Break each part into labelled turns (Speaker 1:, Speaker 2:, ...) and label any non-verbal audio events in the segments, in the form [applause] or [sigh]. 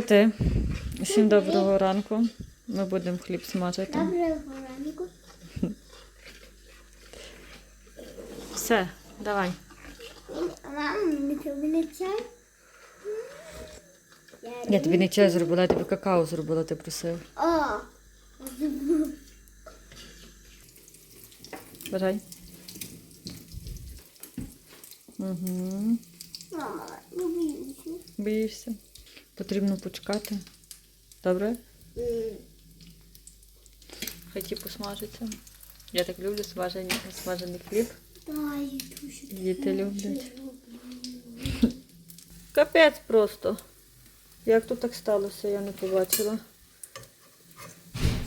Speaker 1: Крути. Всім доброго ранку. Ми будемо хліб смажити.
Speaker 2: Доброго ранку.
Speaker 1: Все, давай. Я тобі не чай зробила, я тобі какао зробила, ти просив.
Speaker 2: О,
Speaker 1: Бажай. Угу.
Speaker 2: мама, не боюся.
Speaker 1: Боїшся. Потрібно почекати. Добре? Хай ті посмажиться. Я так люблю смажені, смажений хліб. Діти люблять. [laughs] Капець просто. Як тут так сталося, я не побачила.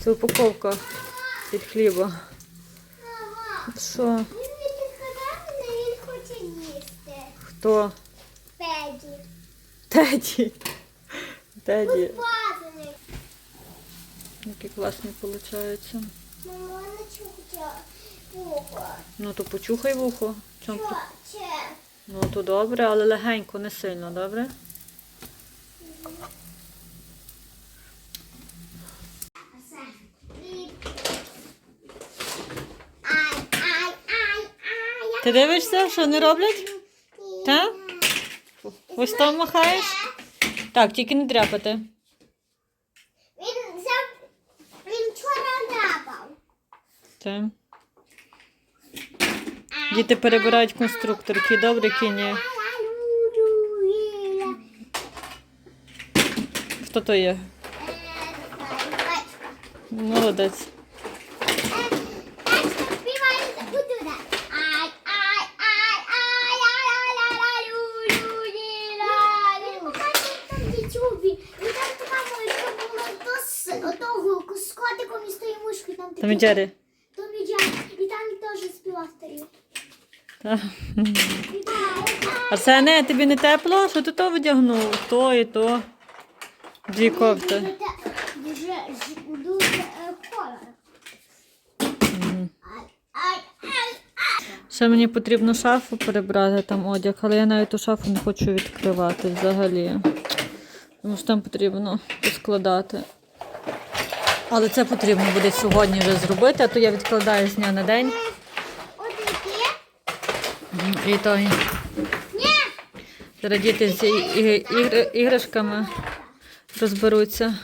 Speaker 1: Це упаковка від хліба. Що?
Speaker 2: Він хоче їсти.
Speaker 1: Хто?
Speaker 2: Педі.
Speaker 1: Теді. Теді. Які класні виходять.
Speaker 2: Мама, не. Пупа.
Speaker 1: Ну то почухай вухо. Чом? ти-
Speaker 2: Хоче.
Speaker 1: Ну то добре, але легенько, не сильно, добре?
Speaker 2: Ай.
Speaker 1: Ти дивишся, що не роблять? Так? Ось там махаєш? Так, тільки не дряпати.
Speaker 2: Він взяв, він вчора драпав.
Speaker 1: Так. Діти перебирають конструкторки, добре кіні. Хто то є? Молодець.
Speaker 2: З котиком і з тою там
Speaker 1: Там і
Speaker 2: там теж співав стою.
Speaker 1: Так. Арсене, тобі не тепло? Що ти то видягнув? То і то. Дві кофти.
Speaker 2: Дуже, дуже холодно.
Speaker 1: Ще мені потрібно шафу перебрати там одяг, але я навіть ту шафу не хочу відкривати взагалі. Тому що там потрібно поскладати. Але це потрібно буде сьогодні вже зробити, а то я відкладаю з дня на день. І то і- зараз діти з іграшками розберуться.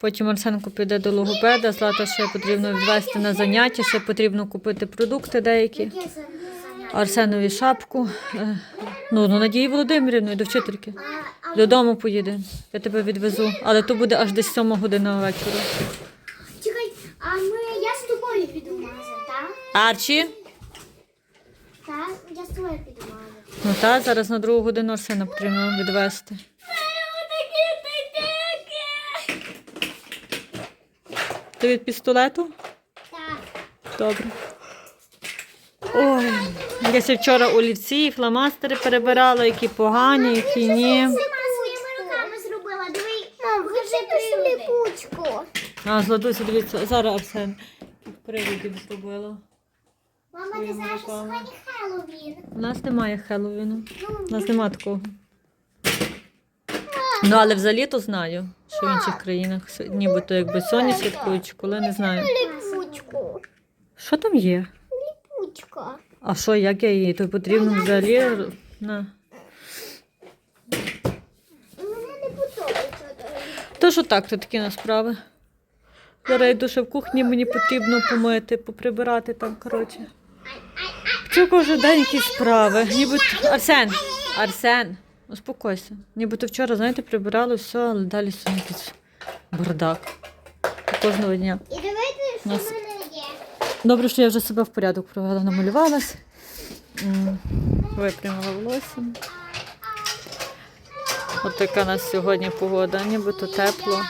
Speaker 1: Потім Арсенко піде до логопеда, Злата ще потрібно відвести на заняття, ще потрібно купити продукти деякі. Арсенові шапку. Е, Ну, ну Надії Володимирівної до вчительки. Додому поїде. Я тебе відвезу. Але то буде аж десь 7 година вечора.
Speaker 2: чекай, а ми, я з тобою піду в магазин, так?
Speaker 1: Арчі?
Speaker 2: Так, я з тобою піду в магазин.
Speaker 1: Ну так, зараз на другу годину Арсена потрібно відвезти. Ти від пістолету?
Speaker 2: Так.
Speaker 1: Добре. Ой, я ще вчора олівці і фломастери перебирала, які погані, які ні.
Speaker 2: Сама своїми руками зробила. Диви, мам, покажи липучку.
Speaker 1: А, Златуся, дивіться, зараз Арсен привідів зробила.
Speaker 2: Мама, ти знаєш, що сьогодні Хеллоуін.
Speaker 1: У нас немає Хеллоуіну.
Speaker 2: Ну,
Speaker 1: У нас немає такого. Ну, але взагалі то знаю, що в інших країнах с- нібито якби соні святкують, чи коли не знаю. Що там є?
Speaker 2: Липучка.
Speaker 1: А що, як я її? То потрібно взагалі. р- На.
Speaker 2: Мені не подобається.
Speaker 1: То що так, то такі на справи. Зараз йду ще в кухні, мені потрібно помити, поприбирати там, коротше. Це кожен день якісь справи. Ніби Арсен, Арсен, успокойся. Нібито вчора, знаєте, прибирали все, але далі якийсь бардак. Кожного дня.
Speaker 2: І дивіться, що
Speaker 1: Нас-
Speaker 2: мене.
Speaker 1: Добре, що я вже себе в порядок провела, намалювалась. Випрямила волосся. От така у нас сьогодні погода, нібито тепло.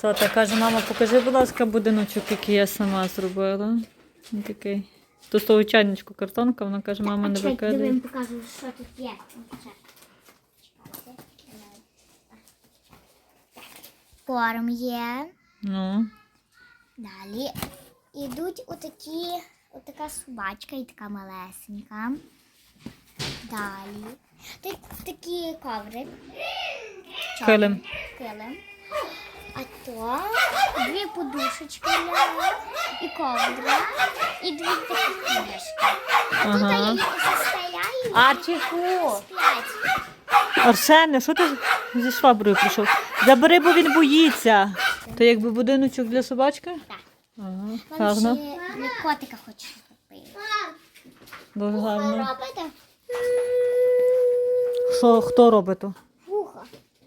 Speaker 1: Злата каже, мама, покажи, будь ласка, будиночок, який я сама зробила. Він такий. Тут того чайничку картонка, вона каже, мама, не викидай.
Speaker 2: диви, покажу, що тут є. Корм є.
Speaker 1: Ну,
Speaker 2: Далі йдуть отакі, отака собачка і така малесенька. Далі Ти такі коврик,
Speaker 1: Килим.
Speaker 2: килим. А то дві подушечки і ковдра, і дві такі книжки. А тут
Speaker 1: Ага.
Speaker 2: застеляю
Speaker 1: Арчі,
Speaker 2: і сплять.
Speaker 1: Арсене, що ти зі шваброю прийшов? Забери, бо він боїться. То якби будиночок для собачки?
Speaker 2: Так.
Speaker 1: Ага,
Speaker 2: Мам,
Speaker 1: гарно.
Speaker 2: ще для котика хочу купити.
Speaker 1: Дуже гарно.
Speaker 2: Робите?
Speaker 1: Що, хто робить то?
Speaker 2: Вухо.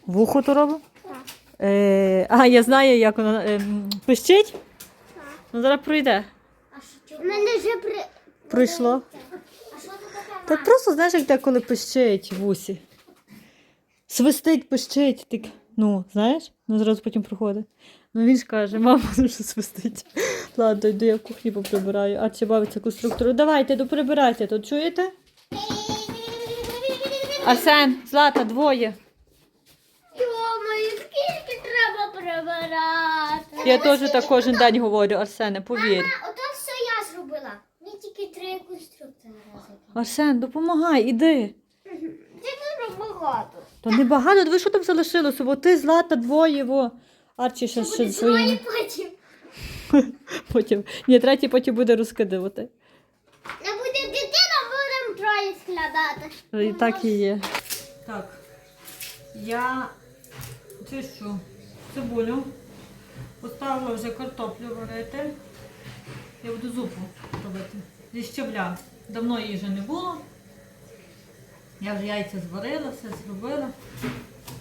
Speaker 1: Вухо то робить?
Speaker 2: Так.
Speaker 1: Е, а, я знаю, як вона е, м, пищить. Ну, зараз пройде.
Speaker 2: А що? У мене вже при...
Speaker 1: Пройшло.
Speaker 2: А що це таке?
Speaker 1: Так просто знаєш, як деколи пищить в усі. Свистить, пищить. Так, ну, знаєш? Ну, зразу потім проходить. Ну він ж каже, мама дуже свистить. [laughs] Ладно, йду я в кухні поприбираю. А чи бавиться конструктору. Давайте, доприбирайте тут, чуєте? Арсен, Злата, двоє.
Speaker 2: Йомаю, скільки треба прибирати?
Speaker 1: Я теж так кожен день говорю, Арсене, повір.
Speaker 2: Мама, ото все я зробила. Мені тільки три конструктори.
Speaker 1: Арсен, допомагай, іди.
Speaker 2: Це дуже багато.
Speaker 1: То не багато, диви, що там залишилося, бо ти злата двоє, во. Арчі ще, ще
Speaker 2: Буде
Speaker 1: своїм.
Speaker 2: потім. [laughs]
Speaker 1: Потім. Ні, третій потім буде розкидувати.
Speaker 2: Не буде дитина, будемо троє складати.
Speaker 1: І так і є. Так. Я чищу цибулю. Поставила вже картоплю варити. Я буду зупу робити. Зі щавля. Давно її вже не було. Я вже яйця зварила, все зробила.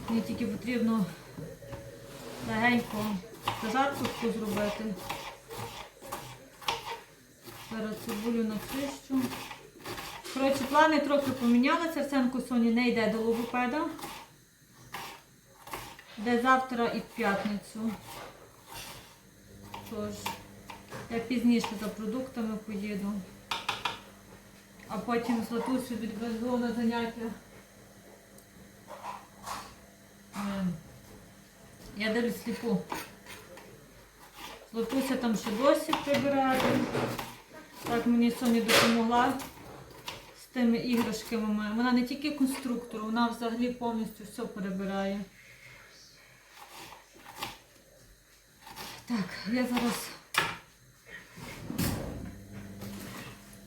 Speaker 1: Мені тільки потрібно легенько зажарку зробити. Зараз цибулю начищу. Коротше, плани трохи помінялися. Арсенко Соні не йде до логопеда. Йде завтра і в п'ятницю. Тож, я пізніше за продуктами поїду. А потім з Латусю відвезу на заняття. Я дивлюсь сліпу. Латуся там ще досі прибирає. Так мені Соня допомогла з тими іграшками. Вона не тільки конструктор, вона взагалі повністю все перебирає. Так, я зараз.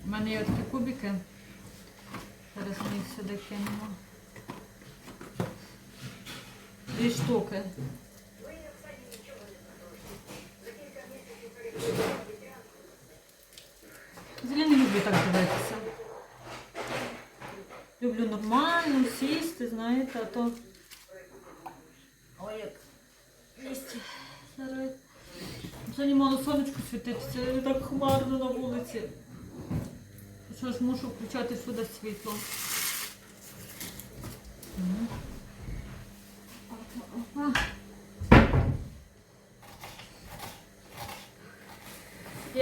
Speaker 1: У мене є такі кубики. Зараз ми їх сюди кинемо. Дві штуки. Взагалі люблю так дивитися. Люблю нормально сісти, знаєте, а то. Ой, як місце. Зараз. Сьогодні мало сонечко світитися, і так хмарно на вулиці. Що ж мушу включати сюди світло. Мгм.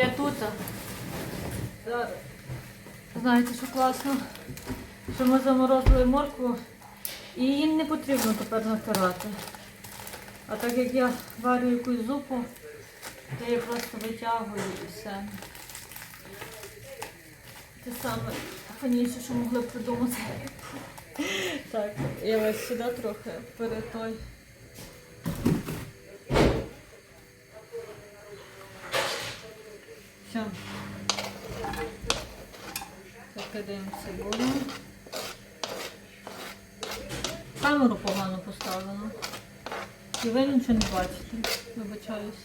Speaker 1: Я тут. Знаєте, що класно? Що ми заморозили моркву і її не потрібно тепер натирати. А так як я варю якусь зупу, то я просто витягую і все. Те саме фаніше, що могли б придумати. Так, я ось сюди трохи перед той. Все. Закидаємо цибулю. Камеру погано поставлено. І ви нічого не бачите. Вибачаюсь.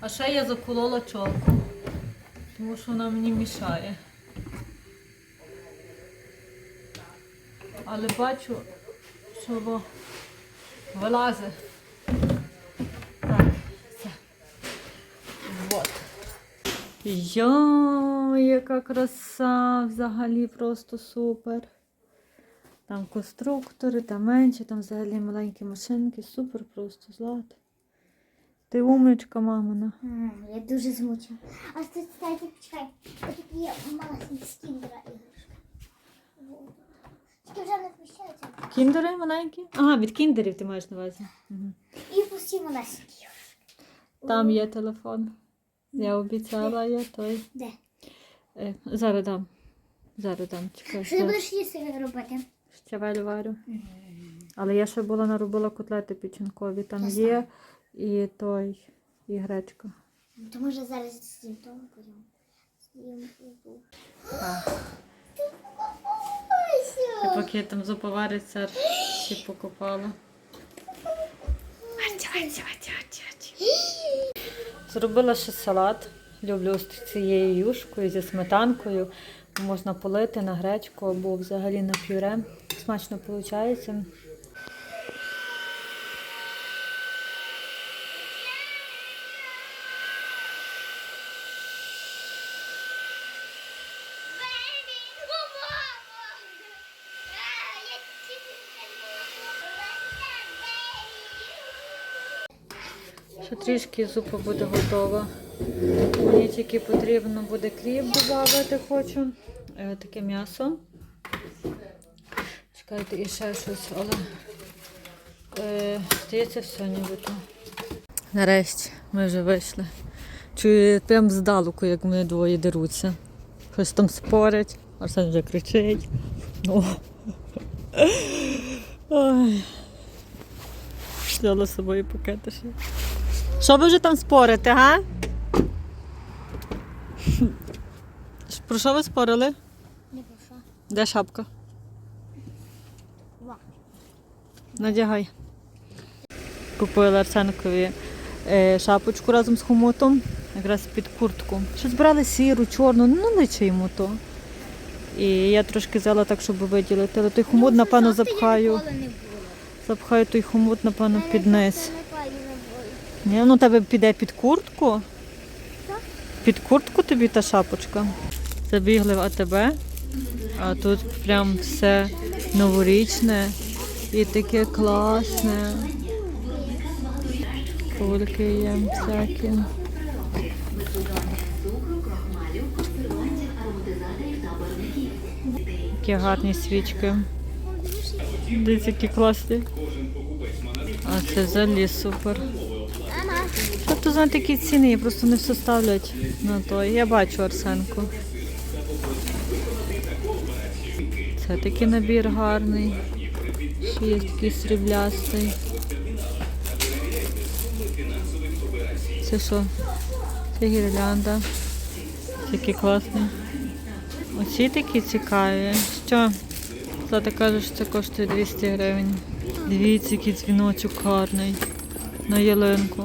Speaker 1: А ще я заколола чолку, тому що вона мені мішає. Але бачу, що вилазить. Так, все. Вот. Йо, яка краса, взагалі просто супер. Там конструктори, там менші, там взагалі маленькі машинки, супер просто злата. Ти умничка, мамина.
Speaker 2: Я дуже змучена. А тут, кстати, почекай. Ось є маленькі скіндера іграшки. Вот. Тільки вже не вміщаються.
Speaker 1: Кіндери маленькі? Ага, від кіндерів ти маєш на увазі. Угу.
Speaker 2: І пусті малесенькі.
Speaker 1: Там є телефон. Я обіцяла, я той.
Speaker 2: Де?
Speaker 1: Е, зараз дам. Зараз дам чекай.
Speaker 2: Що ти
Speaker 1: зараз
Speaker 2: будеш їсти робити?
Speaker 1: Щавель варю. Але я ще була наробила котлети печінкові. Там
Speaker 2: Я
Speaker 1: є і той, і гречка.
Speaker 2: То може зараз з цим тому будемо. З'їм рибу.
Speaker 1: І поки там зупа вариться, всі покопала. Зробила ще салат. Люблю з цією юшкою зі сметанкою. Можна полити на гречку або взагалі на пюре. Смачно виходить. Ще трішки зупа буде готова. Мені тільки потрібно буде кріп додати хочу. Е, Таке м'ясо. Чекайте, і ще щось, але е, здається, все нібито. Нарешті ми вже вийшли. Чую прям здалеку, як вони двоє деруться. Щось там спорять, Арсен вже кричить. Ой. Взяла з собою пакети ще. Що ви вже там спорите, га? [laughs] Про що ви спорили?
Speaker 2: Не прошу.
Speaker 1: Де шапка?
Speaker 2: Ва.
Speaker 1: Надягай. Купили Арсенкові е, шапочку разом з хомутом, якраз під куртку. Щось брали сіру, чорну, ну личе йому то. І я трошки взяла так, щоб виділити. Але той хомут, напевно, запхаю. Запхаю той хомут, напевно, під низ. Ну тебе піде під куртку. Під куртку тобі та шапочка. Забігли в АТБ, а тут прям все новорічне і таке класне. Кульки є всякі. Які гарні свічки. Дивіться, які класні. А це взагалі супер. Тобто за такі ціни просто не все ставлять на то. Я бачу Арсенку. Це такий набір гарний. Ще є такий сріблястий. Це що? Це гірлянда. Такий класний. Оці такі цікаві. Що? Злата каже, що це коштує 200 гривень. Дивіться, який дзвіночок гарний. На ялинку.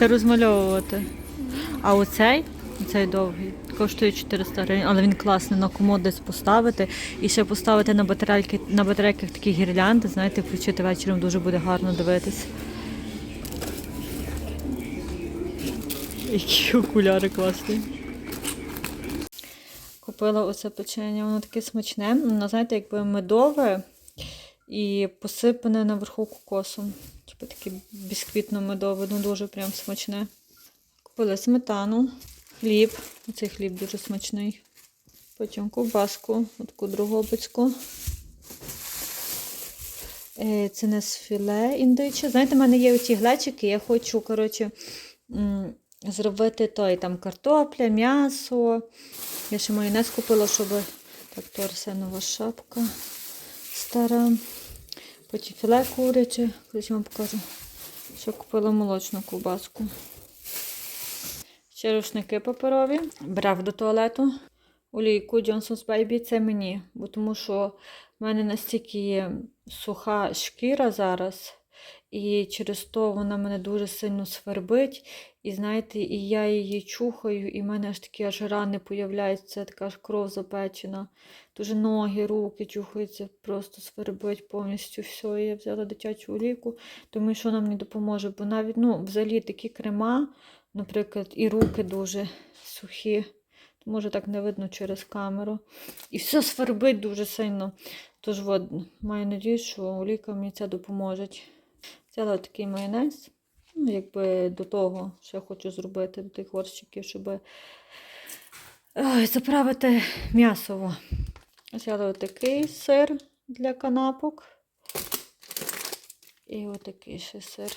Speaker 1: Це розмальовувати. А оцей, оцей довгий, коштує 400 гривень, але він класний на комод десь поставити. І ще поставити на батарейки, на батарейках такі гірлянди, знаєте, включити вечором дуже буде гарно дивитись. Які окуляри класні. Купила оце печення, воно таке смачне. Воно, знаєте, якби медове і посипане наверху кокосом. Типу таке бісквітно-медове, ну дуже прям смачне. Купила сметану, хліб. Оцей хліб дуже смачний. Потім ковбаску, таку другобицьку. Е, Це не з філе індиче. Знаєте, в мене є оці глечики, я хочу, коротше, зробити той там картопля, м'ясо. Я ще майонез купила, щоб. Так, то Арсенова шапка стара. Потім філе куряче. Колись вам покажу. що купила молочну ковбаску. Ще рушники паперові. Брав до туалету. Олійку Johnson's Baby це мені, бо тому що в мене настільки суха шкіра зараз, і через то вона мене дуже сильно свербить. І знаєте, і я її чухаю, і в мене аж такі аж рани появляються, така аж кров запечена. Дуже ноги, руки чухаються, просто свербить повністю все. І я взяла дитячу олійку, думаю, що нам не допоможе, бо навіть ну, взагалі такі крема, наприклад, і руки дуже сухі. Може так не видно через камеру. І все свербить дуже сильно. Тож от, маю надію, що олійка мені це допоможе. Взяла такий майонез. Ну, якби до того, що я хочу зробити, до тих горщиків, щоб ой, заправити м'ясово. Взяла отакий сир для канапок. І отакий ще сир.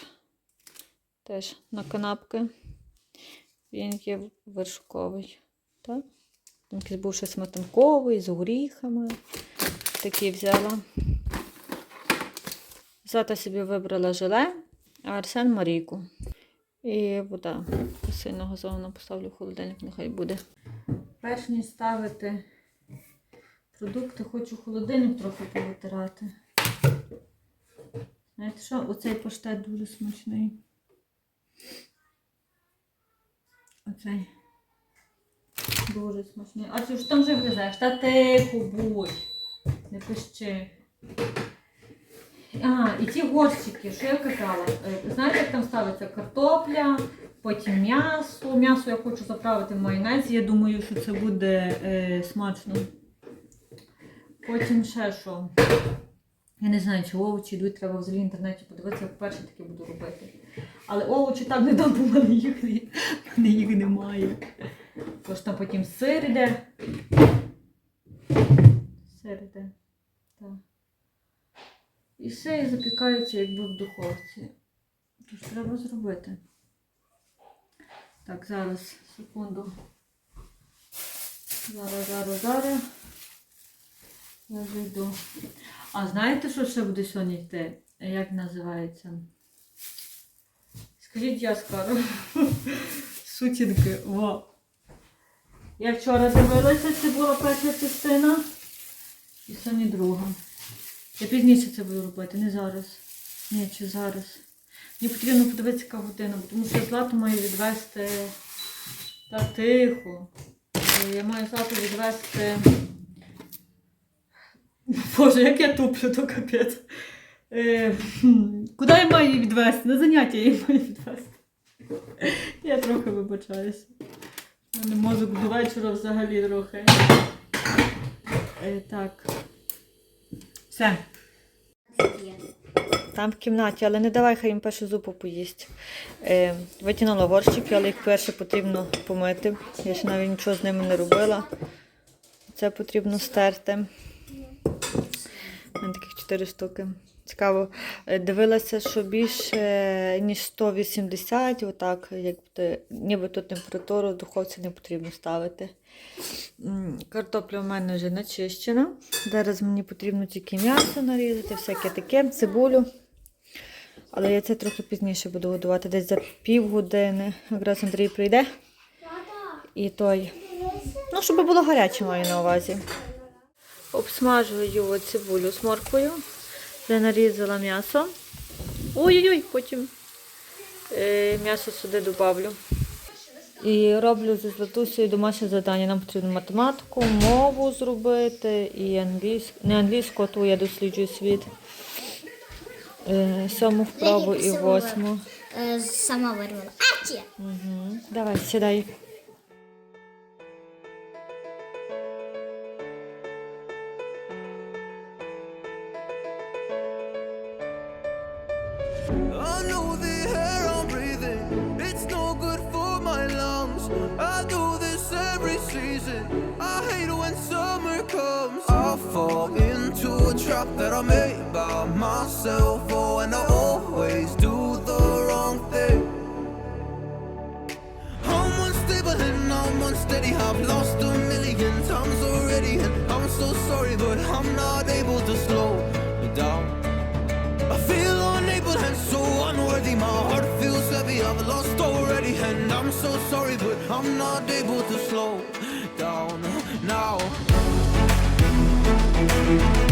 Speaker 1: Теж на канапки. Він є вершковий. Так? Якийсь був ще сметанковий, з горіхами. Такий взяла. Зата собі вибрала желе, а Арсен Марійку. І вода сильно газована поставлю в холодильник, нехай буде. Перш ніж ставити продукти, хочу холодильник трохи повитирати. Знаєте що? Оцей паштет дуже смачний. Оцей. Дуже смачний. А ти ж там вже гризеш? Та тихо будь. Не пищи. А, і ті горщики, що я казала. Е, Знаєте, як там ставиться картопля, потім м'ясо. М'ясо я хочу заправити в майонез. Я думаю, що це буде е, смачно. Потім ще що. Я не знаю, чи овочі йдуть, треба взагалі в інтернеті подивитися, як перше таке буду робити. Але овочі там не дам, їх, в мене їх немає. Тож там потім сир іде. Сир іде. Так. І все і запікається якби в духовці. Тож треба зробити. Так, зараз, секунду. Зараз, зараз, зараз. Я зайду. А знаєте, що ще буде сьогодні йти? Як називається? Скажіть, я скажу. [laughs] Сутінки. Во. Я вчора дивилася, це була перша частина. І сьогодні друга. Я пізніше це буду робити, не зараз. Ні, чи зараз. Мені потрібно подивитися, яка година, тому що я злату маю відвести. Та тихо. Я маю злату відвести. Боже, як я туплю, то капець. Е, куди я маю її відвести? На заняття я її маю відвести. Я трохи вибачаюся. У мене мозок до вечора взагалі трохи. Е, так. Все. Там в кімнаті, але не давай, хай їм першу зупу поїсть. Е, витягнула горщики, але їх перше потрібно помити. Я ще навіть нічого з ними не робила. Це потрібно стерти. Таких 4 штуки. Цікаво. Е, Дивилася, що більше ніж 180, отак, як буде, нібито температуру в духовці не потрібно ставити. Картопля у мене вже начищена. Зараз мені потрібно тільки м'ясо нарізати, всяке таке, цибулю. Але я це трохи пізніше буду готувати, десь за півгодини. Якраз Андрій прийде. І той. Ну, щоб було гаряче, маю на увазі. Обсмажую цибулю з морквою. Вже нарізала м'ясо. Ой-ой-ой, потім е, м'ясо сюди додавлю. І роблю зі Златусею домашнє завдання. Нам потрібно математику, мову зробити і англійську. Не англійську, а ту я досліджую світ. Е, сьому вправу і восьму.
Speaker 2: Е, Сама вирвала. Арчі!
Speaker 1: Угу. Давай, сідай.
Speaker 3: I know the air fall into a trap that I made by myself. Oh, and I always do the wrong thing. I'm unstable and I'm unsteady. I've lost a million times already, and I'm so sorry, but I'm not able to slow down. I feel unable and so unworthy. My heart feels heavy. I've lost already, and I'm so sorry, but I'm not able to slow down now. Thank you.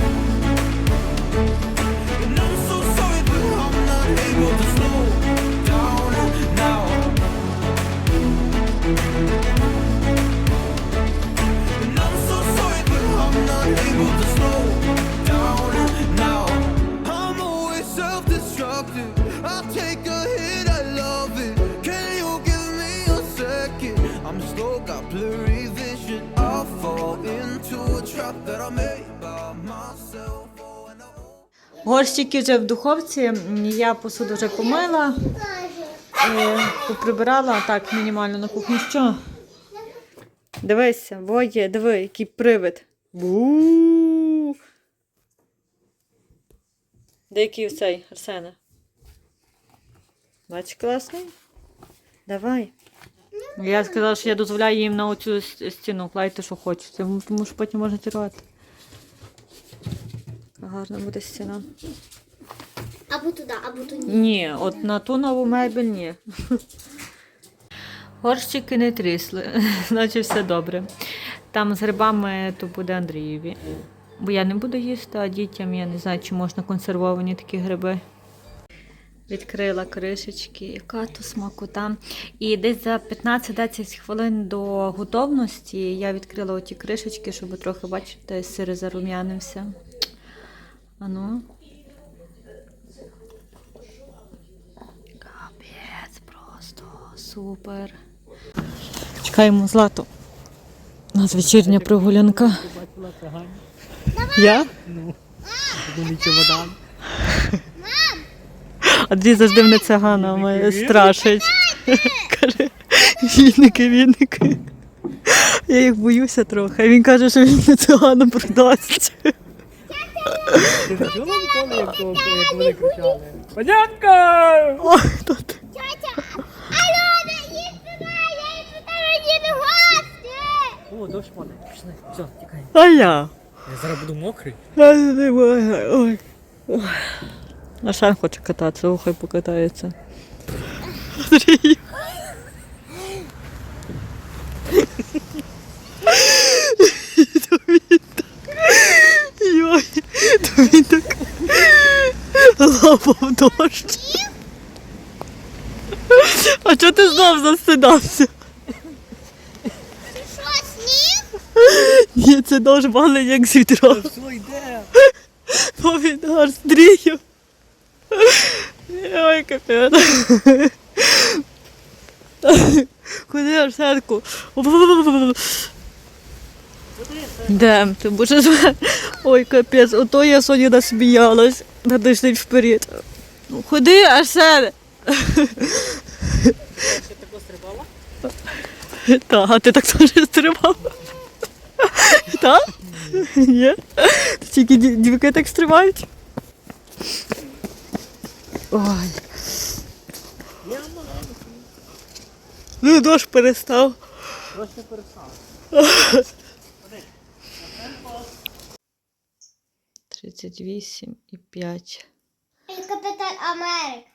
Speaker 3: Won't
Speaker 1: Горщики вже в духовці. Я посуду вже помила, поприбирала так мінімально на кухні. Що? Дивися, воє, диви, який привид. бу Де який цей, Арсене? Бач, класний? Давай. Я сказала, що я дозволяю їм на оцю стіну класти, що хочете, тому що потім можна тірувати. Гарна буде стіна.
Speaker 2: Або туди, або туди.
Speaker 1: Ні, от на ту нову мебель ні. Горщики не трісли, [laughs] значить все добре. Там з грибами то буде Андрієві. Бо я не буду їсти, а дітям я не знаю, чи можна консервовані такі гриби. Відкрила кришечки, яка то смакота. І десь за 15-10 хвилин до готовності я відкрила оті кришечки, щоб трохи, бачите, сир зарум'янився. Ану. Капець, просто супер. Чекаємо злату. У нас вечірня прогулянка. Я? Андрій завжди мене цигана мене страшить. Каже, вінники, вінники. Я їх боюся трохи. Він каже, що він не цигана продасть.
Speaker 4: Ти не чула ніколи, як, то, як вони кричали? Понятка!
Speaker 1: Ой, тут.
Speaker 2: Алло, не їдь туди, я їду туди, їду гості.
Speaker 4: О, дощ падає. Пішли. Все, тікай.
Speaker 1: А я.
Speaker 4: Я зараз буду мокрий.
Speaker 1: Я не можу. Ой. Ой. Ашан хоче кататися, о, хай покатається. Андрій. Засидався?
Speaker 2: Що, сніг?
Speaker 1: Ні, це дощ валить як з відра.
Speaker 4: Все, йде.
Speaker 1: Помідор стрію. Ой, капець. Куди Арсенку? Де ти зве? Ой, капець, ото я сьогодні насміялась. Надо йшли вперед. Ну, Ходи, Арсен.
Speaker 4: Ти?
Speaker 1: Так, а ти так теж стрибав? Так? Ні? Тільки дівки так стрибають? Ой.
Speaker 4: Я маленький.
Speaker 1: Ну, дощ перестав.
Speaker 4: Трошки перестав.
Speaker 1: 38 і 5.
Speaker 2: Капітан Америк.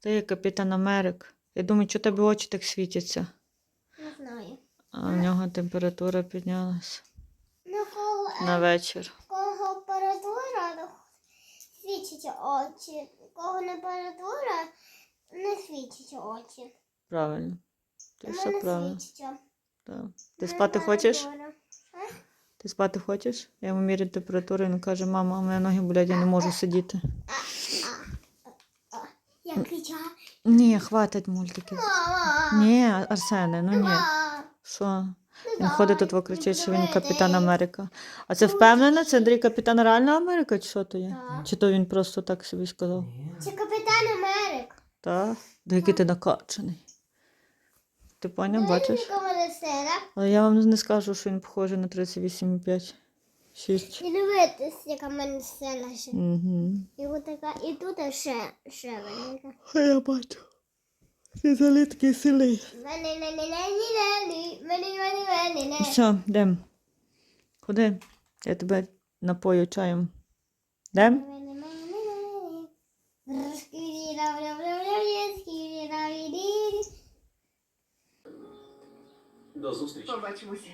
Speaker 1: Ти капітан Америк. Я думаю, що тебе очі так світяться,
Speaker 2: Не знаю.
Speaker 1: а в нього температура піднялась
Speaker 2: Ну, кого,
Speaker 1: на вечір.
Speaker 2: кого температура ну, світять очі, кого температура не світять очі.
Speaker 1: Правильно. Ти все правильно.
Speaker 2: світять.
Speaker 1: Так. Ти спати хочеш?
Speaker 2: Температура.
Speaker 1: Ти спати хочеш? Я йому міряю температуру, він каже, мама, у мене ноги болять, я не можу сидіти.
Speaker 2: Я кричала.
Speaker 1: Ні, хватить мультиків. Ні, Арсене, ну ні. Що? Він ходить тут, кричить, що він капітан Америка. А це впевнено? Це Андрій капітан реальна Америка, чи що то є? Чи то він просто так собі сказав?
Speaker 2: Це капітан Америк.
Speaker 1: Так. До який ти накачаний. Ти поняв, бачиш? Але я вам не скажу, що він похожий на 38,5. 6.
Speaker 2: І дивитись, яка в мене сила ще.
Speaker 1: Угу.
Speaker 2: І от така, і тут ще, ще велика.
Speaker 1: А я бачу. Ти.
Speaker 2: Мені-мені-мені-мені, мені-мені-мені-мені.
Speaker 1: Все, йдем. Куди? Я тебе напою чаєм. Йдем?
Speaker 5: До зустрічі.
Speaker 6: Побачимося.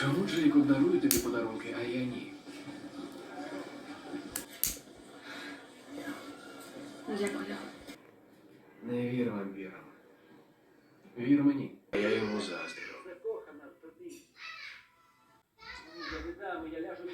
Speaker 5: Чому Джейк обнарує тобі подарунки, а я ні?
Speaker 6: Дякую.
Speaker 5: Не вір вампірам. Вір мені. Я йому заздрю. Закохана в тобі. Я ляжу